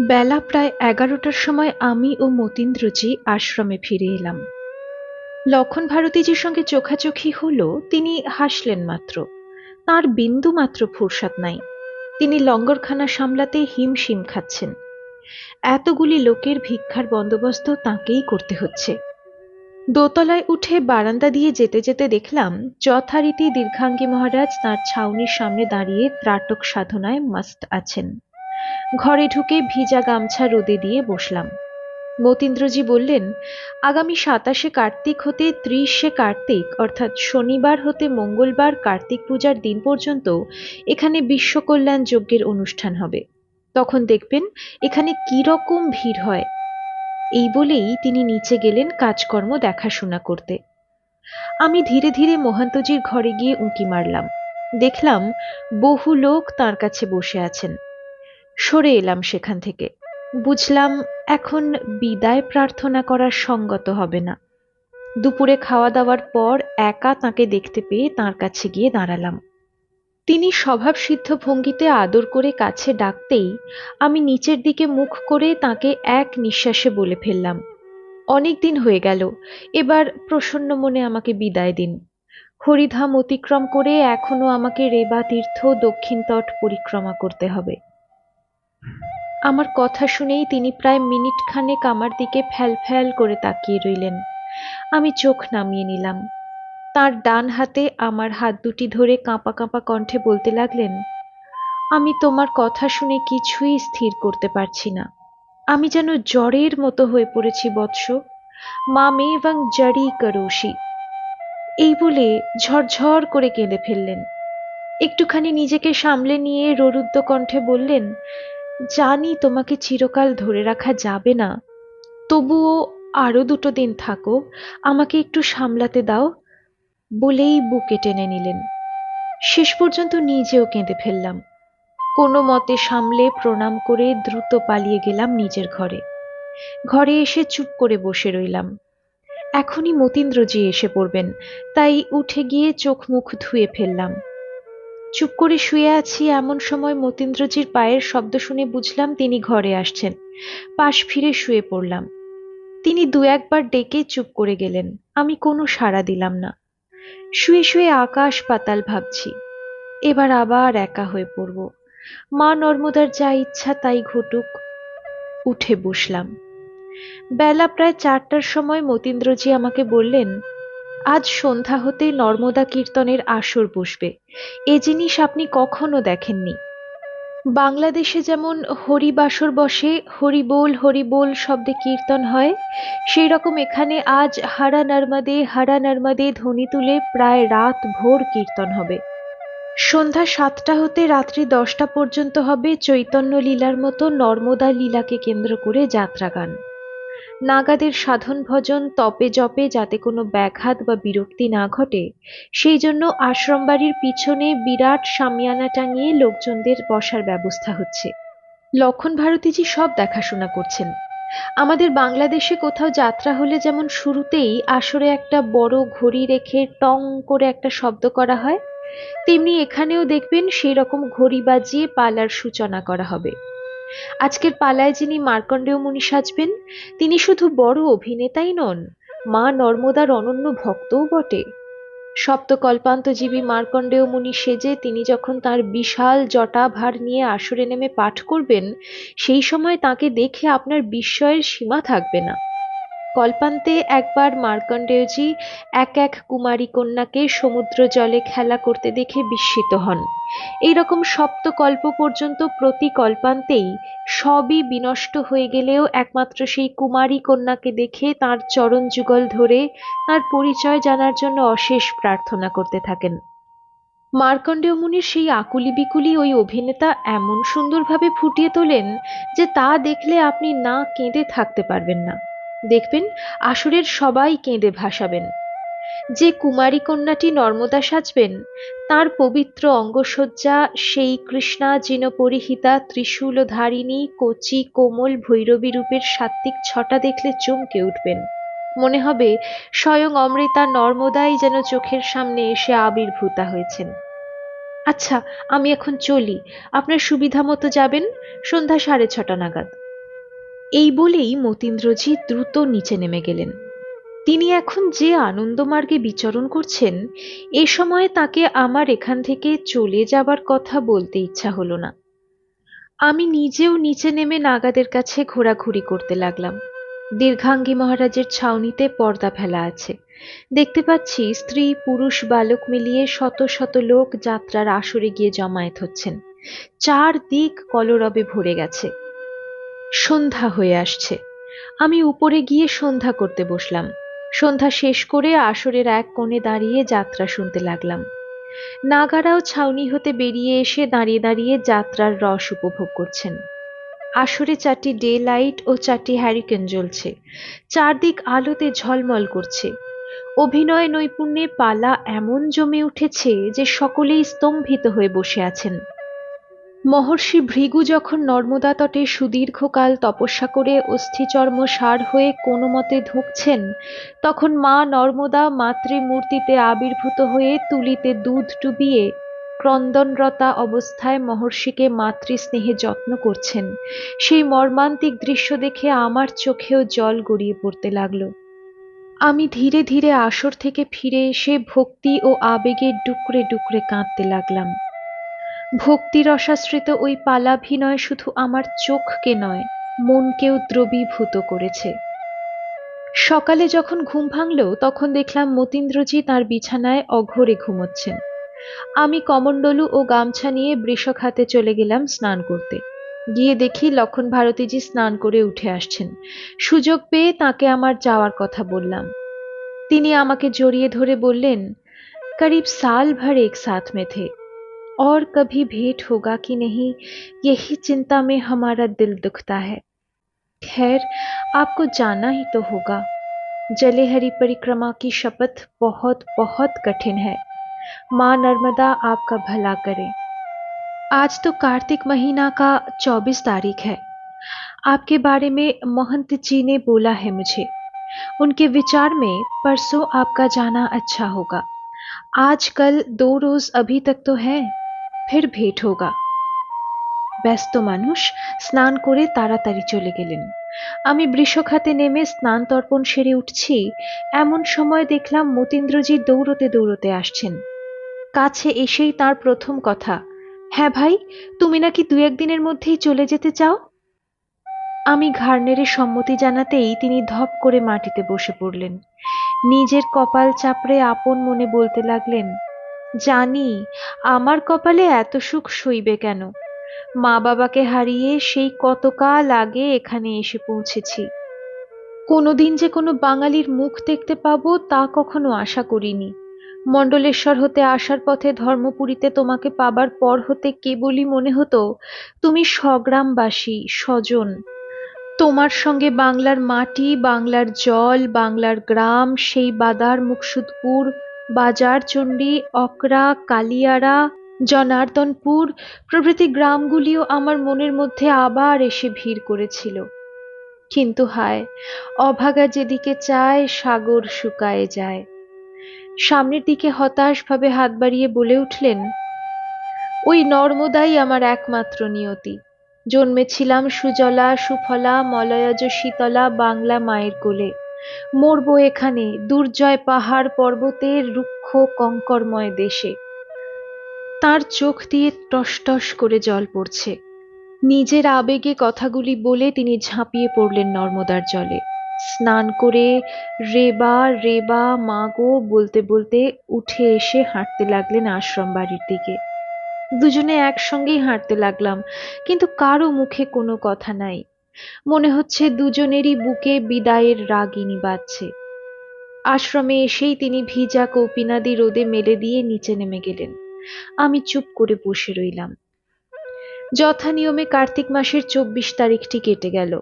বেলা প্রায় এগারোটার সময় আমি ও মতীন্দ্রজি আশ্রমে ফিরে এলাম। লক্ষণ ভারতীজির সঙ্গে চোখাচোখি হলো, তিনি হাসলেন মাত্র। তার বিন্দু মাত্র ফুরসাত নাই। তিনি লঙ্গরখানা সামলাতে হিমশিম খাচ্ছেন। এতগুলি লোকের ভিক্ষার বন্দোবস্ত তাঁকেই করতে হচ্ছে। দোতলায় উঠে বারান্দা দিয়ে যেতে যেতে দেখলাম, যথারীতি দীর্ঘাঙ্গী মহারাজ তাঁর ছাউনির সামনে দাঁড়িয়ে ত্রাটক সাধনায় মাস্ত আছেন। ঘরে ঢুকে ভিজা গামছা রোদে দিয়ে বসলাম। মতীন্দ্রজি বললেন, আগামী সাতাশে কার্তিক হতে ত্রিশে কার্তিক, অর্থাৎ শনিবার হতে মঙ্গলবার কার্তিক পূজার দিন পর্যন্ত এখানে বিশ্বকল্যাণ যজ্ঞের অনুষ্ঠান হবে। তখন দেখবেন এখানে রকম ভিড় হয়। এই বলেই তিনি নিচে গেলেন কাজকর্ম দেখাশোনা করতে। আমি ধীরে ধীরে মহান্তজির ঘরে গিয়ে উঁকি মারলাম। দেখলাম বহু লোক তার কাছে বসে আছেন। সরে এলাম সেখান থেকে। বুঝলাম এখন বিদায় প্রার্থনা করার সঙ্গত হবে না। দুপুরে খাওয়া দাওয়ার পর একা তাকে দেখতে পেয়ে তার কাছে গিয়ে দাঁড়ালাম। তিনি স্বভাব সিদ্ধ ভঙ্গিতে আদর করে কাছে ডাকতেই আমি নিচের দিকে মুখ করে তাকে এক নিঃশ্বাসে বলে ফেললাম, অনেক দিন হয়ে গেল, এবার প্রসন্ন মনে আমাকে বিদায় দিন। হরিধাম অতিক্রম করে এখনও আমাকে রেবা তীর্থ দক্ষিণ তট পরিক্রমা করতে হবে। আমার কথা শুনেই তিনি প্রায় মিনিট খানেক আমার দিকে ফ্যাল ফ্যাল করে তাকিয়ে রইলেন। আমি চোখ নামিয়ে নিলাম। তার ডান হাতে আমার হাত দুটি ধরে কাঁপা কাঁপা কণ্ঠে বলতে লাগলেন, আমি তোমার কথা শুনে কিছুই স্থির করতে পারছি না। আমি যেন জ্বরের মতো হয়ে পড়েছি, বৎস। মা মে এবং জড়ি করোশি এই বলে ঝরঝর করে কেঁদে ফেললেন। একটুখানি নিজেকে সামলে নিয়ে ররুদ্র কণ্ঠে বললেন জানি তোমাকে চিরকাল ধরে রাখা যাবে না। তবুও আরও দুটো দিন থাকো, আমাকে একটু সামলাতে দাও। বলেই বুকে টেনে নিলেন। শেষ পর্যন্ত নিজেও কেঁদে ফেললাম। কোনো মতে সামলে প্রণাম করে দ্রুত পালিয়ে গেলাম নিজের ঘরে। ঘরে এসে চুপ করে বসে রইলাম। এখনই মতীন্দ্রজি এসে পড়বেন, তাই উঠে গিয়ে চোখ মুখ ধুয়ে ফেললাম। চুপ করে শুয়ে আছি, এমন সময় মতীন্দ্রজির পায়ের শব্দ শুনে বুঝলাম তিনি ঘরে আসছেন। পাশ ফিরে শুয়ে পড়লাম। তিনি দু একবার ডেকে চুপ করে গেলেন। আমি কোনো সাড়া দিলাম না। শুয়ে শুয়ে আকাশ পাতাল ভাবছি। এবার আবার একা হয়ে পড়ব। মা নর্মদার যা ইচ্ছা তাই ঘটুক, উঠে বসলাম। বেলা প্রায় চারটার সময় মতীন্দ্রজি আমাকে বললেন আজ সন্ধ্যা হতে নর্মদা কীর্তনের আসর বসবে। এ জিনিস আপনি কখনো দেখেননি। বাংলাদেশে যেমন হরিবাসর বসে হরিবোল হরিবোল শব্দে কীর্তন হয়, সেই রকম এখানে আজ হারা নর্মদে হারা নর্মদে ধ্বনি তুলে প্রায় রাত ভোর কীর্তন হবে। সন্ধ্যা সাতটা হতে রাত্রি দশটা পর্যন্ত হবে চৈতন্য লীলার মতো নর্মদা লীলাকে কেন্দ্র করে যাত্রাগান। নাগাদের সাধন ভজন তপে জপে যাতে কোনো ব্যাঘাত বা বিরক্তি না ঘটে, সেই জন্য আশ্রম বাড়ির পিছনে বিরাট সামিয়ানা টাঙিয়ে লোকজনদের বসার ব্যবস্থা হচ্ছে। লক্ষণ ভারতীজি সব দেখাশোনা করছেন। আমাদের বাংলাদেশে কোথাও যাত্রা হলে যেমন শুরুতেই আসরে একটা বড় ঘড়ি রেখে টং করে একটা শব্দ করা হয়, তেমনি এখানেও দেখবেন সেই রকম ঘড়ি বাজিয়ে পালার সূচনা করা হবে। আজকের পালায় যিনি মার্কণ্ডেয় মুনি সাজবেন, তিনি শুধু বড় অভিনেতাই নন, মা নর্মদার অনন্য ভক্তও বটে। সপ্তকল্পান্তজীবী মার্কণ্ডেয় মুনি সেজে তিনি যখন তার বিশাল জটা ভার নিয়ে আসরে নেমে পাঠ করবেন, সেই সময় তাকে দেখে আপনার বিস্ময়ের সীমা থাকবে না। কল্পান্তে একবার মার্কণ্ডেয়জি এক এক কুমারী কন্যাকে সমুদ্র জলে খেলা করতে দেখে বিস্মিত হন। এইরকম সপ্তকল্প পর্যন্ত প্রতি কল্পান্তেই সবই বিনষ্ট হয়ে গেলেও একমাত্র সেই কুমারী কন্যাকে দেখে তার চরণ যুগল ধরে তার পরিচয় জানার জন্য অশেষ প্রার্থনা করতে থাকেন। মার্কণ্ডেয় মুনির সেই আকুলি বিকুলি ওই অভিনেতা এমন সুন্দরভাবে ফুটিয়ে তোলেন যে তা দেখলে আপনি না কেঁদে থাকতে পারবেন না। দেখবেন আসরের সবাই কেঁদে ভাসাবেন। যে কুমারী কন্যাটি নর্মদা সাজবেন, তার পবিত্র অঙ্গসজ্জা সেই কৃষ্ণা জিন পরিহিতা ত্রিশূল ধারিণী কচি কোমল ভৈরবী রূপের সাত্ত্বিক ছটা দেখলে চমকে উঠবেন। মনে হবে স্বয়ং অমৃতা নর্মদাই যেন চোখের সামনে এসে আবির্ভূতা হয়েছেন। আচ্ছা আমি এখন চলি। আপনার সুবিধা মতো যাবেন সন্ধ্যা সাড়ে ছটা নাগাদ। এই বলেই মতীন্দ্রজি দ্রুত নিচে নেমে গেলেন। তিনি এখন যে আনন্দমার্গে বিচরণ করছেন, এ সময়ে তাকে আমার এখান থেকে চলে যাবার কথা বলতে ইচ্ছা হলো না। আমি নিজেও নিচে নেমে নাগাদের কাছে ঘোরাঘুরি করতে লাগলাম। দীর্ঘাঙ্গী মহারাজের ছাউনিতে পর্দা ফেলা আছে। দেখতে পাচ্ছি স্ত্রী, পুরুষ, বালক মিলিয়ে শত শত লোক যাত্রার আসরে গিয়ে জমায়েত হচ্ছেন। চার দিক কলরবে ভরে গেছে। সন্ধ্যা হয়ে আসছে। আমি উপরে গিয়ে সন্ধ্যা করতে বসলাম। সন্ধ্যা শেষ করে আসরের এক কোণে দাঁড়িয়ে যাত্রা শুনতে লাগলাম। নাগারাও ছাউনি হতে বেরিয়ে এসে দাঁড়িয়ে দাঁড়িয়ে যাত্রার রস উপভোগ করছেন। আসরে চারটি ডে লাইট ও চারটি হ্যারিকেন জ্বলছে। চারদিক আলোতে ঝলমল করছে। অভিনয় নৈপুণ্যে পালা এমন জমে উঠেছে যে সকলেই স্তম্ভিত হয়ে বসে আছেন। মহর্ষি ভৃগু যখন নর্মদা তটে সুদীর্ঘকাল তপস্যা করে অস্থিচর্ম সার হয়ে কোনো মতে ধুঁকছেন, তখন মা নর্মদা মাতৃমূর্তিতে আবির্ভূত হয়ে তুলিতে দুধ ডুবিয়ে ক্রন্দনরতা অবস্থায় মহর্ষিকে মাতৃস্নেহে যত্ন করছেন। সেই মর্মান্তিক দৃশ্য দেখে আমার চোখেও জল গড়িয়ে পড়তে লাগল। আমি ধীরে ধীরে আসর থেকে ফিরে এসে ভক্তি ও আবেগে ডুকরে ডুকরে কাঁদতে লাগলাম। ভক্তিরসাশ্রিত ওই পালাভিনয় শুধু আমার চোখকে নয়, মনকেও দ্রবীভূত করেছে। সকালে যখন ঘুম ভাঙল, তখন দেখলাম মতীন্দ্রজি তার বিছানায় অঘরে ঘুমোচ্ছেন। আমি কমণ্ডলু ও গামছা নিয়ে বৃষক হাতে চলে গেলাম স্নান করতে। গিয়ে দেখি লক্ষণ ভারতীজি স্নান করে উঠে আসছেন। সুযোগ পেয়ে তাকে আমার যাওয়ার কথা বললাম। তিনি আমাকে জড়িয়ে ধরে বললেন, করিব সাল ভর এক সাথ মে থে और कभी भेंट होगा कि नहीं, यही चिंता में हमारा दिल दुखता है। खैर, आपको जाना ही तो होगा। जले हरी परिक्रमा की शपथ बहुत बहुत कठिन है। माँ नर्मदा आपका भला करे। आज तो कार्तिक महीना का चौबीस तारीख है। आपके बारे में महंत जी ने बोला है मुझे। उनके विचार में परसों आपका जाना अच्छा होगा। आज कल दो रोज अभी तक तो है। ফের ভেট হোগা। ব্যস্ত মানুষ স্নান করে তাড়াতাড়ি চলে গেলেন। আমি বৃষখাতে নেমে স্নান তর্পণ সেরে উঠছি, এমন সময় দেখলাম মতীন্দ্রজি দৌড়তে দৌড়তে আসছেন। কাছে এসেই তার প্রথম কথা হ্যাঁ ভাই, তুমি নাকি দু একদিনের মধ্যেই চলে যেতে চাও? আমি ঘাড়নেরে সম্মতি জানাতেই তিনি ধপ করে মাটিতে বসে পড়লেন। নিজের কপাল চাপড়ে আপন মনে বলতে লাগলেন জানি, আমার কপালে এত সুখ সইবে কেন? মা বাবাকে হারিয়ে সেই কতকাল আগে এখানে এসে পৌঁছেছি। কোনোদিন যে কোনো বাঙালির মুখ দেখতে পাবো তা কখনো আশা করিনি। মণ্ডলেশ্বর হতে আসার পথে ধর্মপুরীতে তোমাকে পাবার পর হতে কেবলই মনে হতো, তুমি স্বগ্রামবাসী, স্বজন। তোমার সঙ্গে বাংলার মাটি, বাংলার জল, বাংলার গ্রাম, সেই বাদার মুকসুদপুর বাজারচণ্ডী অকরা, কালিয়ারা, জনার্দনপুর প্রভৃতি গ্রামগুলিও আমার মনের মধ্যে আবার এসে ভিড় করেছিল। কিন্তু হায়, অভাগা যেদিকে চায়, সাগর শুকায়ে যায়। সামনের দিকে হতাশভাবে হাত বাড়িয়ে বলে উঠলেন, ওই নর্মদাই আমার একমাত্র নিয়তি। জন্মেছিলাম সুজলা, সুফলা, মলয়জ, শীতলা, বাংলা মায়ের কোলে। মরবো এখানে, দুর্জয় পাহাড় পর্বতের রুক্ষ কঙ্করময় দেশে। তার চোখ দিয়ে টস করে জল পড়ছে। নিজের আবেগে কথাগুলি বলে তিনি ঝাঁপিয়ে পড়লেন নর্মদার জলে। স্নান করে রেবা রেবা মাগো বলতে বলতে উঠে এসে হাঁটতে লাগলেন আশ্রম বাড়ির দিকে। দুজনে একসঙ্গেই হাঁটতে লাগলাম, কিন্তু কারও মুখে কোনো কথা নাই। মনে হচ্ছে দুজনেরই বুকে বিদায়ের রাগিনী বাজছে। আশ্রমে এসেই তিনি ভিজা কৌপিনাদি রোদে মেলে দিয়ে নিচে নেমে গেলেন। আমি চুপ করে বসে রইলাম। যথা নিয়মে কার্তিক মাসের চব্বিশ তারিখটি কেটে গেল।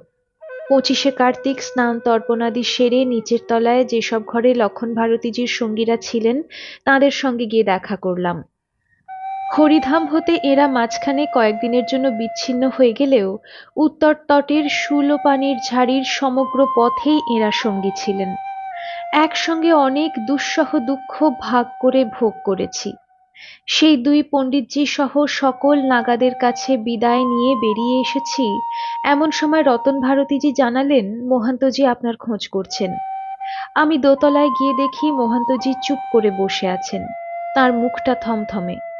পঁচিশে কার্তিক স্নান তর্পণাদি সেরে নিচের তলায় যেসব ঘরে লক্ষণ ভারতীজির সঙ্গীরা ছিলেন, তাদের সঙ্গে গিয়ে দেখা করলাম। হরিধাম হতে এরা মাঝখানে কয়েকদিনের জন্য বিচ্ছিন্ন হয়ে গেলেও উত্তর তটের সুলোপানির ঝাড়ির সমগ্র পথেই এরা সঙ্গী ছিলেন। একসঙ্গে অনেক দুঃসহ দুঃখ ভাগ করে ভোগ করেছি। সেই দুই পণ্ডিতজি সহ সকল নাগাদের কাছে বিদায় নিয়ে বেরিয়ে এসেছি। এমন সময় রতন ভারতীজি জানালেন, মোহান্তজি আপনার খোঁজ করছেন। আমি দোতলায় গিয়ে দেখি মোহান্তজি চুপ করে বসে আছেন। তার মুখটা থমথমে।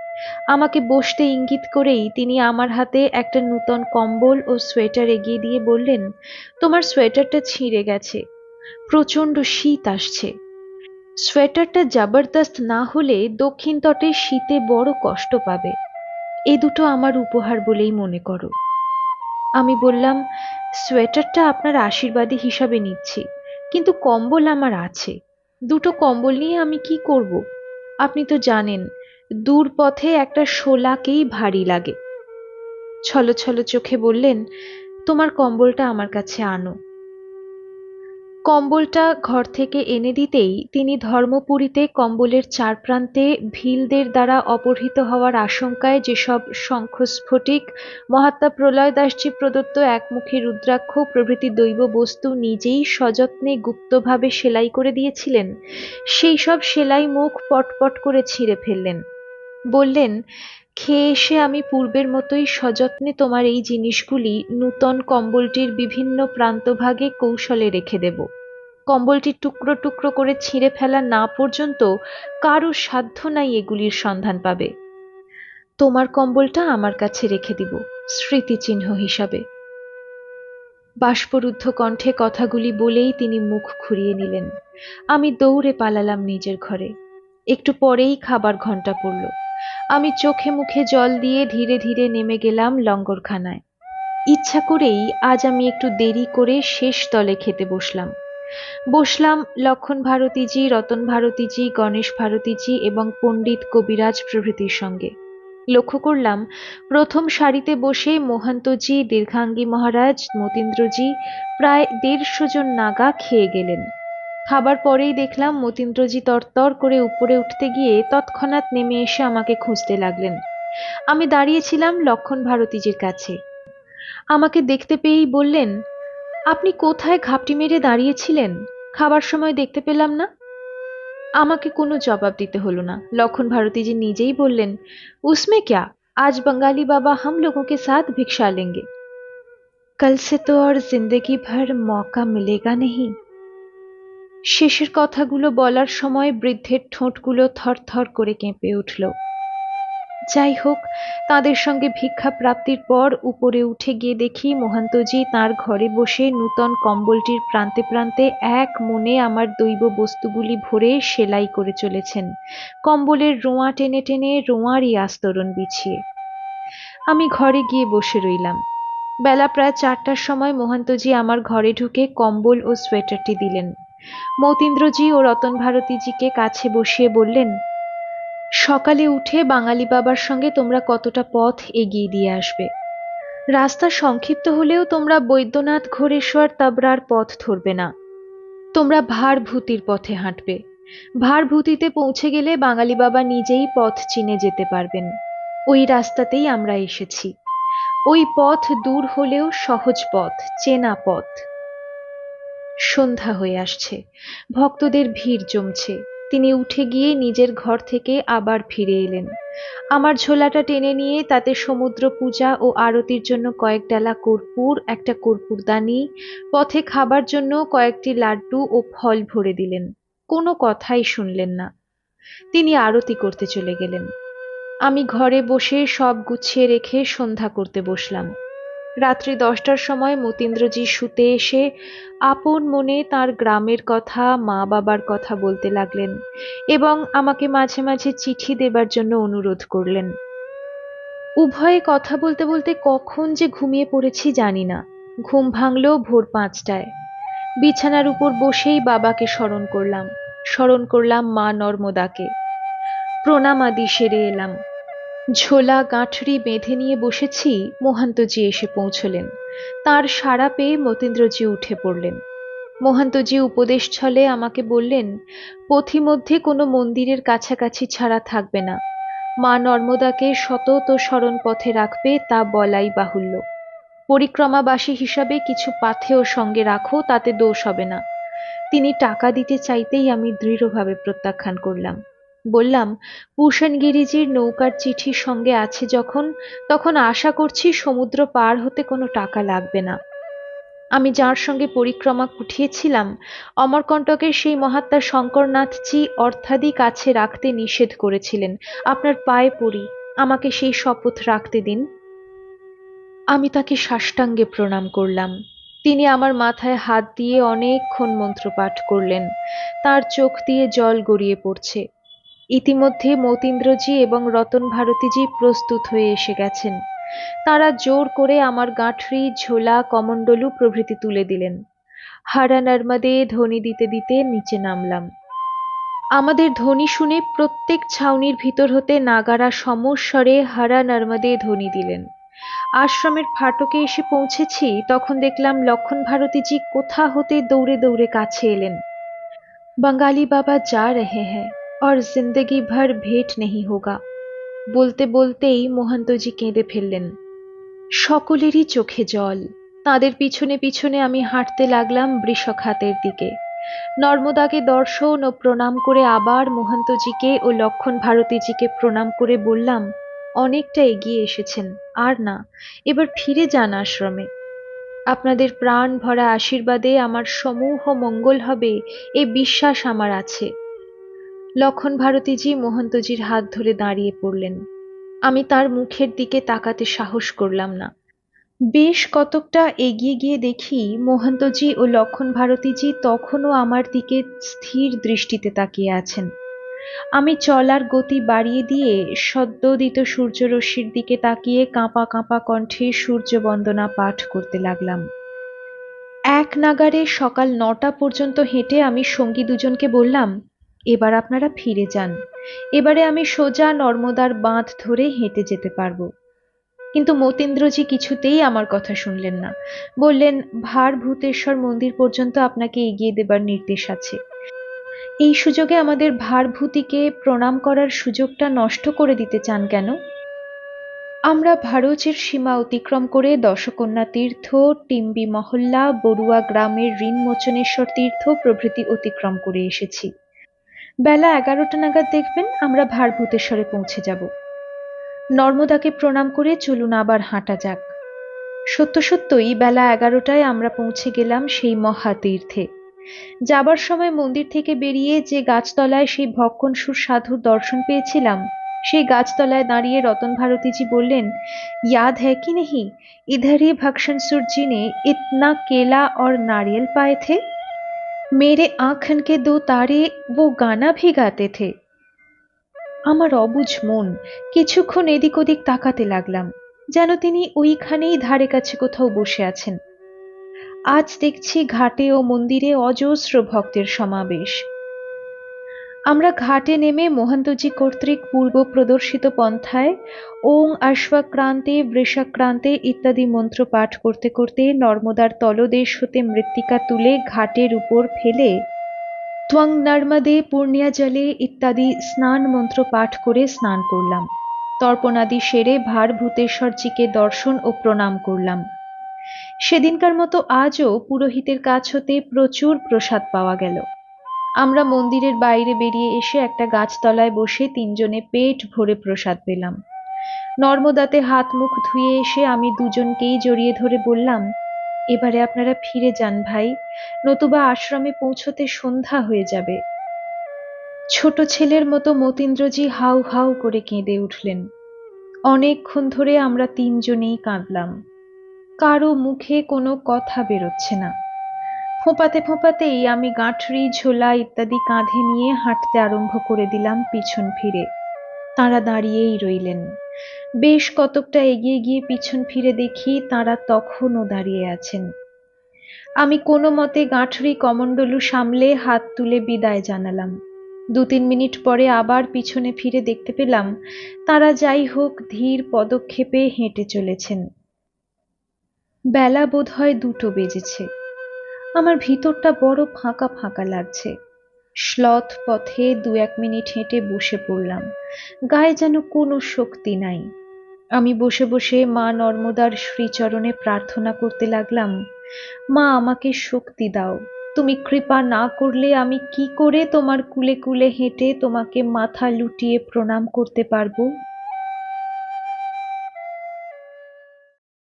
আমাকে বসতে ইঙ্গিত করেই তিনি আমার হাতে একটা নূতন কম্বল ও সোয়েটার এগিয়ে দিয়ে বললেন, তোমার সোয়েটারটা ছিঁড়ে গেছে। প্রচণ্ড শীত আসছে। সোয়েটারটা জবরদস্ত না হলে দক্ষিণ তটে শীতে বড় কষ্ট পাবে। এ দুটো আমার উপহার বলেই মনে করো। আমি বললাম, সোয়েটারটা আপনার আশীর্বাদী হিসাবে নিচ্ছি, কিন্তু কম্বল আমার আছে। দুটো কম্বল নিয়ে আমি কি করব? আপনি তো জানেন দূর পথে একটা শোলাকেই ভারী লাগে। ছলো ছলো চোখে বললেন, তোমার কম্বলটা আমার কাছে আনো। কম্বলটা ঘর থেকে এনে দিতেই তিনি ধর্মপুরীতে কম্বলের চার প্রান্তে ভিলদের দ্বারা অপহৃত হওয়ার আশঙ্কায় যেসব শঙ্খস্ফটিক মহাত্মা প্রলয় দাসজি প্রদত্ত একমুখী রুদ্রাক্ষ প্রভৃতি দৈব বস্তু নিজেই সযত্নে গুপ্তভাবে সেলাই করে দিয়েছিলেন, সেই সব সেলাই মুখ পটপট করে ছিঁড়ে ফেললেন। বললেন, খেয়ে এসে আমি পূর্বের মতোই সযত্নে তোমার এই জিনিসগুলি নূতন কম্বলটির বিভিন্ন প্রান্তভাগে কৌশলে রেখে দেব। কম্বলটি টুকরো টুকরো করে ছিঁড়ে ফেলা না পর্যন্ত কারও সাধ্য নাই এগুলির সন্ধান পাবে। তোমার কম্বলটা আমার কাছে রেখে দিব, স্মৃতিচিহ্ন হিসাবে। বাষ্পরুদ্ধ কণ্ঠে কথাগুলি বলেই তিনি মুখ ঘুরিয়ে নিলেন। আমি দৌড়ে পালালাম নিজের ঘরে। একটু পরেই খাবার ঘণ্টা পড়ল। আমি চোখে মুখে জল দিয়ে ধীরে ধীরে নেমে গেলাম লঙ্গরখানায়। ইচ্ছা করেই আজ আমি একটু দেরি করে শেষ তলে খেতে বসলাম। বসলাম লক্ষণ ভারতীজি, রতন ভারতীজি, গণেশ ভারতীজি এবং পণ্ডিত কবিরাজ প্রভৃতির সঙ্গে। লক্ষ্য করলাম, প্রথম সারিতে বসে মোহান্তজি, দীর্ঘাঙ্গী মহারাজ, মতীন্দ্রজি প্রায় দেড়শো জন নাগা খেয়ে গেলেন। খাবার পরেই দেখলাম মতীন্দ্রজি তরতর করে উপরে উঠতে গিয়ে তৎক্ষণাৎ নেমে এসে আমাকে খুঁজতে লাগলেন আমি দাঁড়িয়েছিলাম লক্ষণ ভারতীজির কাছে আমাকে দেখতে পেয়েই বললেন আপনি কোথায় ঘাপটি মেরে দাঁড়িয়েছিলেন খাবার সময় দেখতে পেলাম না আমাকে কোনো জবাব দিতে হলো না লক্ষণ ভারতীজি নিজেই বললেন উসমে ক্যা আজ बंगाली बाबा हम लोगों के साथ भिक्षा लेंगे कल से तो और जिंदगी भर मौका मिलेगा नहीं শেষের কথাগুলো বলার সময় বৃদ্ধের ঠোঁটগুলো থরথর করে কেঁপে উঠল। যাই হোক, তাদের সঙ্গে ভিক্ষা প্রাপ্তির পর উপরে উঠে গিয়ে দেখি মহান্তজি তার ঘরে বসে নূতন কম্বলটির প্রান্তে প্রান্তে এক মনে আমার দৈব বস্তুগুলি ভরে সেলাই করে চলেছেন। কম্বলের রোঁয়া টেনে টেনে রোঁয়ারই আস্তরণ বিছিয়ে। আমি ঘরে গিয়ে বসে রইলাম। বেলা প্রায় চারটার সময় মহান্তজি আমার ঘরে ঢুকে কম্বল ও সোয়েটারটি দিলেন। মতীন্দ্রজি ও রতন ভারতীজিকে কাছে বসিয়ে বললেন, সকালে উঠে বাঙালি বাবার সঙ্গে তোমরা কতটা পথ এগিয়ে দিয়ে আসবে। রাস্তা সংক্ষিপ্ত হলেও তোমরা বৈদ্যনাথ ঘোরেশ্বর তাবরার পথ ধরবে না। তোমরা ভারভূতির পথে হাঁটবে। ভারভূতিতে পৌঁছে গেলে বাঙালি বাবা নিজেই পথ চিনে যেতে পারবেন। ওই রাস্তাতেই আমরা এসেছি। ওই পথ দূর হলেও সহজ পথ, চেনা পথ। সন্ধ্যা হয়ে আসছে। ভক্তদের ভিড় জমছে। তিনি উঠে গিয়ে নিজের ঘর থেকে আবার ফিরে এলেন। আমার ঝোলাটা টেনে নিয়ে তাতে সমুদ্র পূজা ও আরতির জন্য কয়েক ডালা কর্পূর, একটা কর্পূরদানি পথে খাবার জন্য কয়েকটি লাড্ডু ও ফল ভরে দিলেন। কোনো কথাই শুনলেন না। তিনি আরতি করতে চলে গেলেন। আমি ঘরে বসে সব গুছিয়ে রেখে সন্ধ্যা করতে বসলাম। রাত্রি দশটার সময় মতীন্দ্রজি শুতে এসে আপন মনে তার গ্রামের কথা, মা বাবার কথা বলতে লাগলেন এবং আমাকে মাঝে মাঝে চিঠি দেবার জন্য অনুরোধ করলেন। উভয়ে কথা বলতে বলতে কখন যে ঘুমিয়ে পড়েছি জানি না। ঘুম ভাঙল ভোর পাঁচটায়। বিছানার উপর বসেই বাবাকে স্মরণ করলাম। স্মরণ করলাম মা নর্মদাকে। প্রণাম আদি সেরে এলাম। ঝোলা গাঁঠরি বেঁধে নিয়ে বসেছি, মোহান্তজি এসে পৌঁছলেন। তার সাড়া পেয়ে মতীন্দ্রজি উঠে পড়লেন। মোহান্তজি উপদেশ ছলে আমাকে বললেন, পথিমধ্যে কোনো মন্দিরের কাছাকাছি ছাড়া থাকবে না। মা নর্মদাকে সতত স্মরণ পথে রাখবে, তা বলাই বাহুল্য। পরিক্রমাবাসী হিসাবে কিছু পাথেও সঙ্গে রাখো, তাতে দোষ হবে না। তিনি টাকা দিতে চাইতেই আমি দৃঢ়ভাবে প্রত্যাখ্যান করলাম। বললাম ভূষণগিরিজির নৌকার চিঠির সঙ্গে আছে যখন, তখন আশা করছি সমুদ্র পার হতে কোনো টাকা লাগবে না। আমি যার সঙ্গে পরিক্রমা কুঠিয়েছিলাম, অমরকণ্টকের সেই মহাত্মা শঙ্করনাথজি অর্থাদি কাছে রাখতে নিষেধ করেছিলেন। আপনার পায়ে পড়ি, আমাকে সেই শপথ রাখতে দিন। আমি তাকে সাষ্টাঙ্গে প্রণাম করলাম। তিনি আমার মাথায় হাত দিয়ে অনেকক্ষণ মন্ত্রপাঠ করলেন। তার চোখ দিয়ে জল গড়িয়ে পড়ছে। ইতিমধ্যে মতীন্দ্রজি এবং রতন ভারতীজি প্রস্তুত হয়ে এসে গেছেন। তারা জোর করে আমার গাঁঠরি, ঝোলা, কমণ্ডলু প্রভৃতি তুলে দিলেন। হারা নর্মদে ধ্বনি দিতে দিতে নিচে নামলাম। আমাদের ধ্বনি শুনে প্রত্যেক ছাউনির ভিতর হতে নাগারা সমস্বরে হারা নর্মদে ধ্বনি দিলেন। আশ্রমের ফাটকে এসে পৌঁছেছি, তখন দেখলাম লক্ষণ ভারতীজি কোথা হতে দৌড়ে দৌড়ে কাছে এলেন। বাঙালি বাবা যা রেহে হ্যাঁ और जिंदगी भर भेंट नहीं होगा বলতে বলতেই মোহান্তজি কেঁদে ফেললেন সকলেরই চোখে জল তাদের পিছনে পিছনে আমি হাঁটতে লাগলাম বৃষখাতের দিকে নর্মদাকে দর্শন ও প্রণাম করে আবার মোহান্তজিকে ও লক্ষণ ভারতীজিকে প্রণাম করে বললাম অনেকটা এগিয়ে এসেছেন আর না এবার ফিরে যান আশ্রমে আপনাদের প্রাণ ভরা আশীর্বাদে আমার সমূহ মঙ্গল হবে এই বিশ্বাস আমার আছে লক্ষণ ভারতীজি মোহন্তজির হাত ধরে দাঁড়িয়ে পড়লেন। আমি তার মুখের দিকে তাকাতে সাহস করলাম না। বেশ কতকটা এগিয়ে গিয়ে দেখি মোহন্তজি ও লক্ষণ ভারতীজি তখনও আমার দিকে স্থির দৃষ্টিতে তাকিয়ে আছেন। আমি চলার গতি বাড়িয়ে দিয়ে সদ্যোদিত সূর্যরশ্মির দিকে তাকিয়ে কাঁপা কাঁপা কণ্ঠে সূর্য বন্দনা পাঠ করতে লাগলাম। এক নাগারে সকাল নটা পর্যন্ত হেঁটে আমি সঙ্গী দুজনকে বললাম এবার আপনারা ফিরে যান। এবারে আমি সোজা নর্মদার বাঁধ ধরে হেঁটে যেতে পারব। কিন্তু মতীন্দ্রজি কিছুতেই আমার কথা শুনলেন না। বললেন, ভার ভূতেশ্বর মন্দির পর্যন্ত আপনাকে এগিয়ে দেবার নির্দেশ আছে। এই সুযোগে আমাদের ভারভূতিকে প্রণাম করার সুযোগটা নষ্ট করে দিতে চান কেন? আমরা ভারতের সীমা অতিক্রম করে দশকন্যা তীর্থ, টিম্বি মহল্লা, বড়ুয়া গ্রামের ঋণ মোচনেশ্বর তীর্থ প্রভৃতি অতিক্রম করে এসেছি। বেলা এগারোটা নাগাদ দেখবেন আমরা ভারভূতেশ্বরে পৌঁছে যাব নর্মদাকে প্রণাম করে চলুন আবার হাঁটা যাক সত্য সত্যই বেলা এগারোটায় আমরা পৌঁছে গেলাম সেই মহাতীর্থে যাবার সময় মন্দির থেকে বেরিয়ে যে গাছতলায় সেই ভক্ষণসুর সাধুর দর্শন পেয়েছিলাম সেই গাছতলায় দাঁড়িয়ে রতন ভারতীজি বললেন याद है कि नहीं इधर ही भक्षण सुर जी ने इतना केला और नारियल पाए थे मेरे आंखन के दो तारे वो गाना भी गाते थे আমার অবুঝ মন কিছুক্ষণ এদিক ওদিক তাকাতে লাগলাম যেন তিনি ওইখানেই ধারে কাছে কোথাও বসে আছেন আজ দেখছি ঘাটে ও মন্দিরে অজস্র ভক্তের সমাবেশ আমরা ঘাটে নেমে মোহন্তজি কর্তৃক পূর্ব প্রদর্শিত পন্থায় ওং অশ্বাক্রান্তে বৃষাক্রান্তে ইত্যাদি মন্ত্র পাঠ করতে করতে নর্মদার তলদেশ হতে মৃত্তিকা তুলে ঘাটের উপর ফেলে ত্বং নর্মদে পূর্ণিয়া জলে ইত্যাদি স্নান মন্ত্র পাঠ করে স্নান করলাম। তর্পণাদি সেরে ভার ভূতেশ্বরজিকে দর্শন ও প্রণাম করলাম। সেদিনকার মতো আজও পুরোহিতের কাছ হতে প্রচুর প্রসাদ পাওয়া গেল। আমরা মন্দিরের বাইরে বেরিয়ে এসে একটা গাছতলায় বসে তিনজনে পেট ভরে প্রসাদ পেলাম। নর্মদাতে হাত মুখ ধুয়ে এসে আমি দুজনকেই জড়িয়ে ধরে বললাম, এবারে আপনারা ফিরে যান ভাই, নতুবা আশ্রমে পৌঁছতে সন্ধ্যা হয়ে যাবে। ছোট ছেলের মতো মতীন্দ্রজি হাউ হাউ করে কেঁদে উঠলেন। অনেকক্ষণ ধরে আমরা তিনজনেই কাঁদলাম। কারও মুখে কোনো কথা বেরোচ্ছে না। ফোঁপাতে ফোঁপাতেই আমি গাঁঠরি, ঝোলা ইত্যাদি কাঁধে নিয়ে হাঁটতে আরম্ভ করে দিলাম পিছন ফিরে। তাঁরা দাঁড়িয়েই রইলেন। বেশ কতকটা এগিয়ে গিয়ে পিছন ফিরে দেখি তাঁরা তখনও দাঁড়িয়ে আছেন। আমি কোনো মতে গাঁঠরি কমণ্ডলু সামলে হাত তুলে বিদায় জানালাম। দু তিন মিনিট পরে আবার পিছনে ফিরে দেখতে পেলাম তারা যাই হোক ধীর পদক্ষেপে হেঁটে চলেছেন। বেলা বোধ হয় দুটো বেজেছে। আমার ভিতরটা বড় ফাঁকা ফাঁকা লাগছে। শ্লথ পথে দু এক মিনিট হেঁটে বসে পড়লাম। গায়ে যেন কোনো শক্তি নাই। আমি বসে বসে মা নর্মদার শ্রীচরণে প্রার্থনা করতে লাগলাম, মা, আমাকে শক্তি দাও। তুমি কৃপা না করলে আমি কি করে তোমার কুলে কুলে হেঁটে তোমাকে মাথা লুটিয়ে প্রণাম করতে পারব?